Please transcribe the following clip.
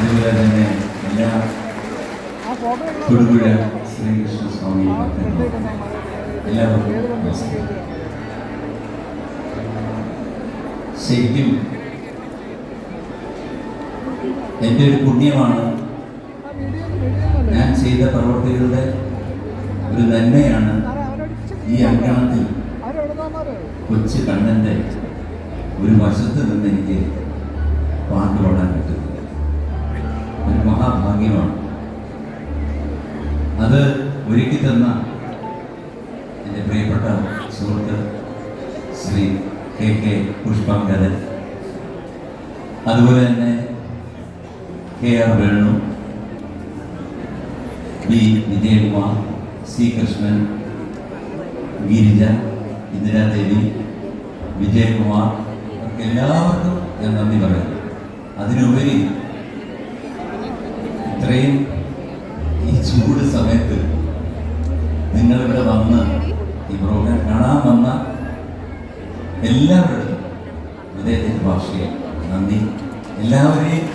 അതുപോലെ തന്നെ എല്ലാ തൊടുപുഴ ശ്രീകൃഷ്ണ സ്വാമി എല്ലാവർക്കും ശരിക്കും എന്റെ ഒരു പുണ്യമാണ് ഞാൻ ചെയ്ത പ്രവർത്തികളുടെ ഒരു നന്മയാണ് ഈ അങ്കണത്തിൽ കൊച്ചു കണ്ണന്റെ ഒരു വശത്ത് നിന്ന് എനിക്ക് പാട്ട് പാടാൻ ഒരു മഹാഭാഗ്യമാണ് അത് ഒരുക്കി തന്ന എന്റെ പ്രിയപ്പെട്ട സുഹൃത്ത് ശ്രീ കെ കെ പുഷ്പാങ്കരൻ. അതുപോലെ തന്നെ K R Venu B Vijayakumar C Krishnan Girija Indiradevi Vijayakumar എല്ലാവർക്കും ഞാൻ നന്ദി പറയുന്നു. അതിനുപരി ഇത്രയും ഈ ചൂട് സമയത്ത് നിങ്ങളിവിടെ വന്ന് ഈ പ്രോഗ്രാം കാണാൻ വന്ന എല്ലാവരുടെയും അദ്ദേഹത്തിന്റെ ഭാഷയെ നന്ദി. എല്ലാവരെയും